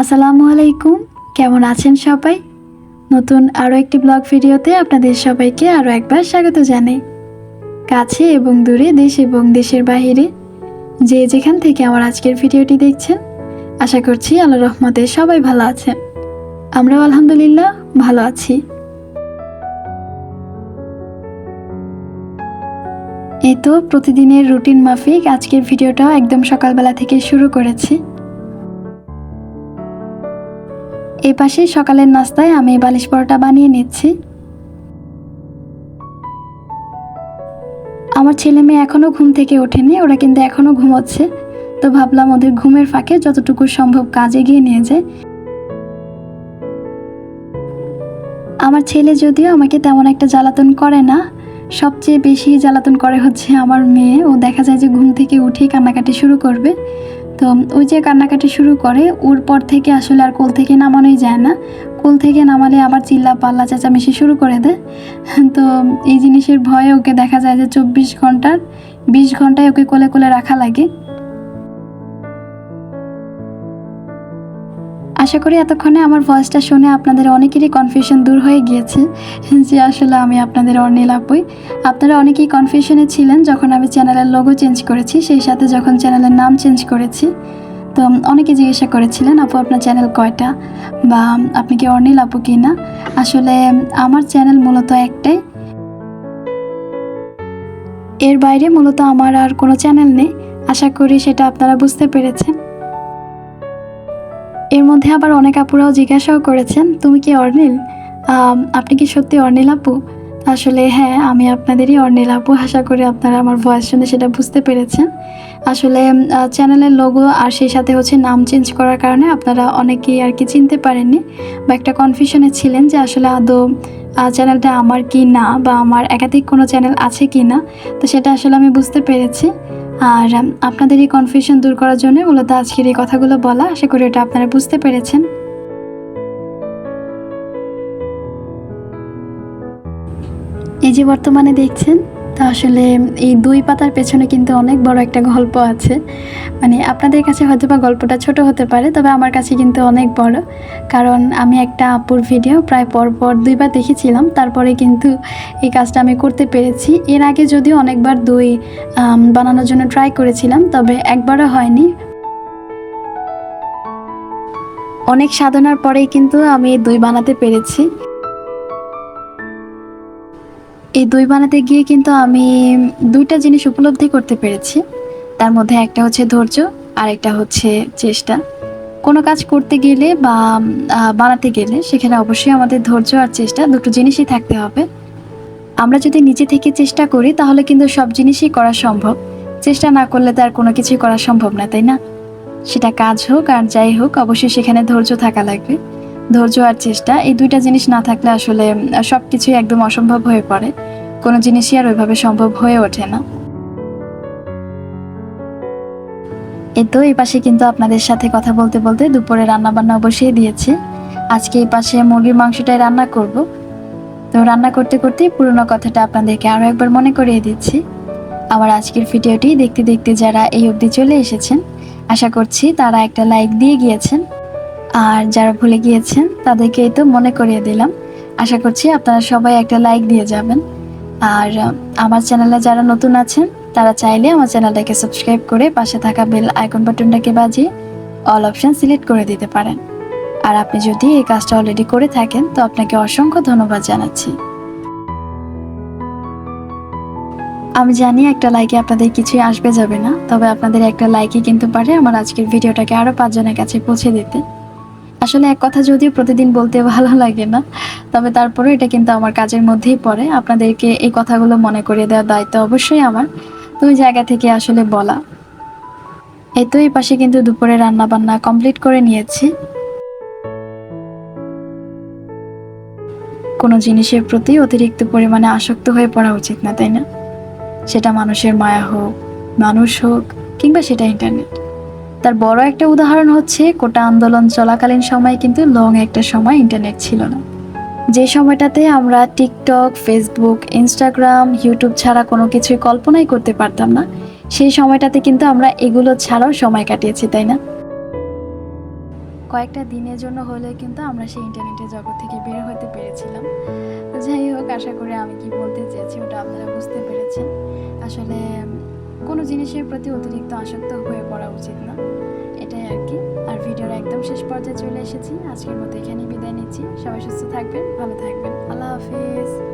আসসালামু আলাইকুম। কেমন আছেন সবাই? নতুন আরও একটি ব্লগ ভিডিওতে আপনাদের সবাইকে আরও একবার স্বাগত জানাই। কাছে এবং দূরে দেশ এবং দেশের বাইরে যে যেখান থেকে আমার আজকের ভিডিওটি দেখছেন, আশা করছি আল্লাহ রহমতে সবাই ভালো আছেন। আমরাও আলহামদুলিল্লাহ ভালো আছি। এই তো প্রতিদিনের রুটিন মাফিক আজকের ভিডিওটাও একদম সকালবেলা থেকে শুরু করেছি। এই পাশে সকালের নাস্তায় আমি বালিশ পরোটা বানিয়ে নিচ্ছি। আমার ছেলে মেয়ে এখনও ঘুম থেকে ওঠেনি, ওরা কিন্তু এখনও ঘুমোচ্ছে। তো ভাবলাম ওদের ঘুমের ফাঁকে যতটুকু সম্ভব কাজে গিয়ে নিয়ে যায় আমার ছেলে যদিও আমাকে তেমন একটা জ্বালাতন করে না, সবচেয়ে বেশি জ্বালাতন করে হচ্ছে আমার মেয়ে। ও দেখা যায় যে ঘুম থেকে উঠেই কান্নাকাটি শুরু করবে। তো ওই যে কান্নাকাটি শুরু করে, ওর পর থেকে আসলে আর কোল থেকে নামানোই যায় না। কোল থেকে নামালে আবার চিল্লা পাল্লা চেঁচামেচি শুরু করে দেয়। তো এই জিনিসের ভয়ে ওকে দেখা যায় যে চব্বিশ ঘণ্টার, বিশ ঘন্টায় ওকে কোলে কোলে রাখা লাগে। আশা করি এতক্ষণে আমার ভয়েসটা শুনে আপনাদের অনেকেরই কনফিউশন দূর হয়ে গিয়েছে যে আসলে আমি আপনাদের অর্নিল আপুই আপনারা অনেকেই কনফিউশনে ছিলেন যখন আমি চ্যানেলের লোগো চেঞ্জ করেছি, সেই সাথে যখন চ্যানেলের নাম চেঞ্জ করেছি। তো অনেকে জিজ্ঞাসা করেছিলেন, আপু, আপনার চ্যানেল কয়টা? বা, আপনি কি অর্নিল আপু কি না? আসলে আমার চ্যানেল মূলত একটাই। এর বাইরে মূলত আমার আর কোনো চ্যানেল নেই। আশা করি সেটা আপনারা বুঝতে পেরেছেন। এর মধ্যে আবার অনেক আপুরাও জিজ্ঞাসাও করেছেন, তুমি কি অর্নিল আপনি কি সত্যি অর্নিল আপু? আসলে হ্যাঁ আমি আপনাদেরই অর্নিল আপু। আশা করি আপনারা আমার ভয়েস শুনে সেটা বুঝতে পেরেছেন। আসলে চ্যানেলের লোগো আর সেই সাথে হচ্ছে নাম চেঞ্জ করার কারণে আপনারা অনেকেই আর কি চিনতে পারেননি বা একটা কনফিউশনে ছিলেন যে আসলে আদৌ চ্যানেলটা আমার কি না বা আমার একাধিক কোনো চ্যানেল আছে কি না। তো সেটা আসলে আমি বুঝতে পেরেছি। আর আপনাদের এই কনফিউশন দূর করার জন্য মূলত আজকের এই কথাগুলো বলা। আশা করি এটা আপনারা বুঝতে পেরেছেন। এই যে বর্তমানে দেখছেন, তা আসলে এই দুই পাতার পেছনে কিন্তু অনেক বড় একটা গল্প আছে। মানে আপনাদের কাছে হয়তো বা গল্পটা ছোট হতে পারে, তবে আমার কাছে কিন্তু অনেক বড়। কারণ আমি একটা আপুর ভিডিও প্রায় পরপর দুইবার দেখেছিলাম, তারপরে কিন্তু এই কাজটা আমি করতে পেরেছি। এর আগে যদিও অনেকবার দই বানানোর জন্য ট্রাই করেছিলাম, তবে একবারও হয়নি। অনেক সাধনার পরেই কিন্তু আমি দই বানাতে পেরেছি। এই দই বানাতে গিয়ে কিন্তু আমি দুইটা জিনিস উপলব্ধি করতে পেরেছি। তার মধ্যে একটা হচ্ছে ধৈর্য আর একটা হচ্ছে চেষ্টা। কোনো কাজ করতে গেলে বা বানাতে গেলে সেখানে অবশ্যই আমাদের ধৈর্য আর চেষ্টা দুটো জিনিসই থাকতে হবে। আমরা যদি নিজে থেকে চেষ্টা করি, তাহলে কিন্তু সব জিনিসই করা সম্ভব। চেষ্টা না করলে তো আর কোনো কিছুই করা সম্ভব না, তাই না? সেটা কাজ হোক আর যাই হোক, অবশ্যই সেখানে ধৈর্য থাকা লাগবে। ধৈর্য আর চেষ্টা, এই দুইটা জিনিস না থাকলে আসলে সব কিছুই একদম অসম্ভব হয়ে পড়ে। কোনো জিনিসই আর ওইভাবে সম্ভব হয়ে ওঠে না। এই তো এই পাশে কিন্তু আপনাদের সাথে কথা বলতে বলতে দুপুরে রান্না বান্না বসিয়ে দিয়েছি। আজকে এই পাশে মুরগির মাংসটাই রান্না করব। তো রান্না করতে করতে পুরোনো কথাটা আপনাদেরকে আরও একবার মনে করিয়ে দিচ্ছি। আমার আজকের ভিডিওটি দেখতে দেখতে যারা এই অবধি চলে এসেছেন, আশা করছি তারা একটা লাইক দিয়ে গিয়েছেন। আর যারা ভুলে গিয়েছেন, তাদেরকে তো মনে করিয়ে দিলাম। আশা করছি আপনারা সবাই একটা লাইক দিয়ে যাবেন। আর আমার চ্যানেলে যারা নতুন আছেন, তারা চাইলে আমার চ্যানেলটাকে সাবস্ক্রাইব করে পাশে থাকা বেল আইকন বাটনটাকে বাজিয়ে অল অপশন সিলেক্ট করে দিতে পারেন। আর আপনি যদি এই কাজটা অলরেডি করে থাকেন, তো আপনাকে অসংখ্য ধন্যবাদ জানাচ্ছি। আমি জানি একটা লাইকে আপনাদের কিছুই আসবে যাবে না, তবে আপনাদের একটা লাইকই কিন্তু পারে আমার আজকের ভিডিওটাকে আরও পাঁচজনের কাছে পৌঁছে দিতে। আসলে এক কথা যদিও প্রতিদিন বলতে ভালো লাগে না, তবে তারপরেও এটা কিন্তু আমার কাজের মধ্যেই পড়ে। আপনাদেরকে এই কথাগুলো মনে করিয়ে দেওয়ার দায়িত্ব অবশ্যই আমার। তো ওই জায়গা থেকে আসলে বলা। এই তো এই পাশে কিন্তু দুপুরে রান্না বান্না কমপ্লিট করে নিয়েছি। কোনো জিনিসের প্রতি অতিরিক্ত পরিমাণে আসক্ত হয়ে পড়া উচিত না, তাই না? সেটা মানুষের মায়া হোক, মানুষ হোক, কিংবা সেটা ইন্টারনেট তার বড় একটা উদাহরণ হচ্ছে, কোটা আন্দোলন চলাকালীন সময় কিন্তু লং একটা সময় ইন্টারনেট ছিল না। যে সময়টাতে আমরা টিকটক ফেসবুক ইনস্টাগ্রাম ইউটিউব ছাড়া কোনো কিছুই কল্পনাই করতে পারতাম না, সেই সময়টাতে কিন্তু আমরা এগুলো ছাড়াও সময় কাটিয়েছি, তাই না? কয়েকটা দিনের জন্য হলেও কিন্তু আমরা সেই ইন্টারনেটের জগৎ থেকে বের হতে পেরেছিলাম। যাই হোক, আশা করি আমি কি বলতে চেয়েছি ওটা আপনারা বুঝতে পেরেছেন। আসলে কোনো জিনিসের প্রতি অতিরিক্ত আসক্ত হয়ে পড়া উচিত না। এটাই আর কি। আর ভিডিওর একদম শেষ পর্যায়ে চলে এসেছি। আজকের মতো এখানেই বিদায় নিচ্ছি। সবাই সুস্থ থাকবেন, ভালো থাকবেন। আল্লাহ হাফিজ।